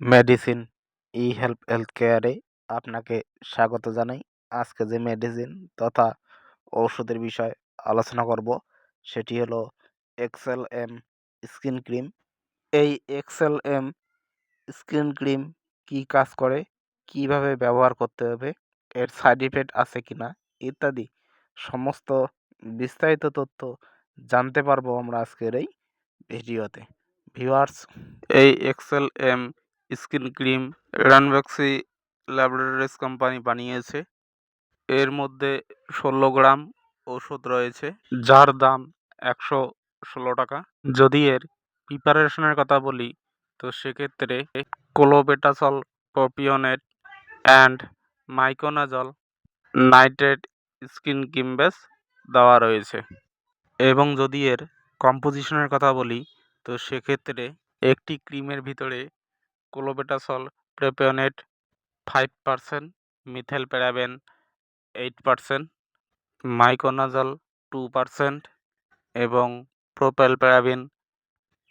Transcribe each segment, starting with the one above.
Medicine, ই help, health কেয়ারে আপনাকে স্বাগত জানাই। আজকে যে মেডিসিন তথা ঔষধের বিষয়ে আলোচনা করব, সেটি হলো এক্সেল এম স্কিন ক্রিম। এই এক্সেল এম স্কিন ক্রিম কী কাজ করে, কীভাবে ব্যবহার করতে হবে, এর সাইড ইফেক্ট আছে কি না ইত্যাদি সমস্ত বিস্তারিত তথ্য জানতে পারব আমরা আজকের এই ভিডিওতে। ভিউয়ার্স, এই Excel M skin cream Ranbaxy laboratories company বানিয়েছে। এর মধ্যে ষোলো গ্রাম ওষুধ রয়েছে, যার দাম একশো ষোলো টাকা। যদি এর প্রিপারেশনের কথা বলি, তো সেক্ষেত্রে clobetasol propionate and miconazole nitrate skin cream base দেওয়া রয়েছে। এবং যদি এর কম্পোজিশনের কথা বলি, তো সেক্ষেত্রে একটি ক্রিমের ভিতরে clobetasol propionate five percent methyl paraben eight percent miconazole two percent এবং প্রোপেল প্যারাবিন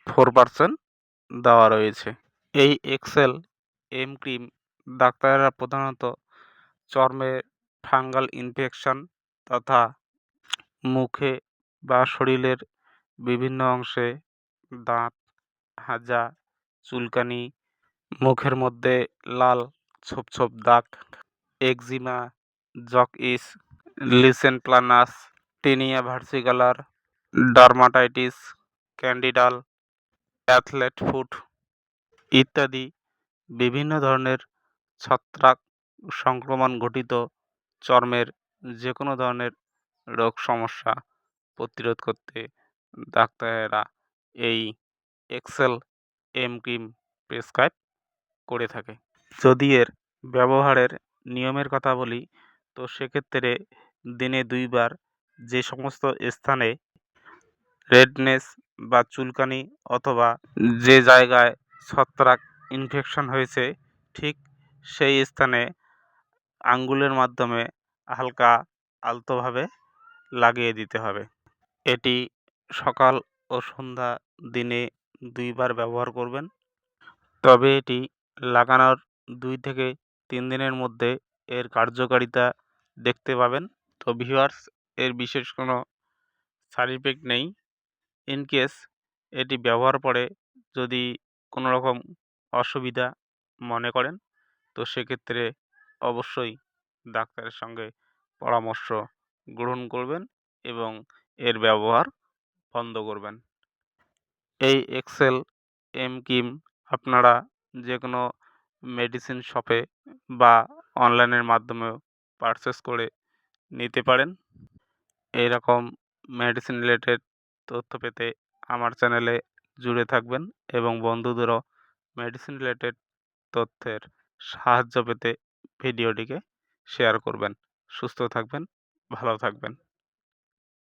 ফোর পারসেন্ট দেওয়া রয়েছে। এই এক্সেল এম ক্রিম ডাক্তারেরা প্রধানত চর্মে ফাঙ্গাল ইনফেকশন তথা মুখে বা শরীরের বিভিন্ন অংশে দাঁত, হাজা, চুলকানি মুখের মধ্যে লাল ছোপ ছোপ দাগ eczema jock itch lichen planus, tinea versicolor dermatitis, candidal, athlete foot ইত্যাদি বিভিন্ন ধরনের ছত্রাক সংক্রমণ ঘটিত চর্মের যে কোনো ধরনের রোগ সমস্যা প্রতিরোধ করতে ডাক্তারেরা এই এক্সেল এম ক্রিম প্রেসক্রাইব করে থাকে। যদি এর ব্যবহারের নিয়মের কথা বলি, তো সেক্ষেত্রে দিনে দুইবার যে সমস্ত স্থানে রেডনেস বা চুলকানি অথবা যে জায়গায় ছত্রাক ইনফেকশন হয়েছে, ঠিক সেই স্থানে আঙ্গুলের মাধ্যমে হালকা আলতোভাবে লাগিয়ে দিতে হবে। এটি সকাল ও সন্ধ্যা দিনে দুইবার ব্যবহার করবেন। তবে এটি লাগানোর দুই থেকে তিন দিনের মধ্যে এর কার্যকারিতা দেখতে পাবেন। তো ভিউয়ার্স এর বিশেষ কোনো সাইড ইফেক্ট নেই। ইন কেস এটি ব্যবহার পরে যদি কোনো রকম অসুবিধা মনে করেন, তো সেক্ষেত্রে অবশ্যই ডাক্তারের সঙ্গে পরামর্শ গ্রহণ করবেন এবং এর ব্যবহার বন্ধ করবেন। এই এক্সেল এম কিম আপনারা যে কোনো মেডিসিন শপে বা অনলাইনের মাধ্যমেও পারচেস করে নিতে পারেন। এই রকম মেডিসিন রিলেটেড তথ্য পেতে আমার চ্যানেলে জুড়ে থাকবেন এবং বন্ধুদেরও মেডিসিন রিলেটেড তথ্যের সাহায্য পেতে ভিডিওটিকে শেয়ার করবেন। সুস্থ থাকবেন, ভালো থাকবেন।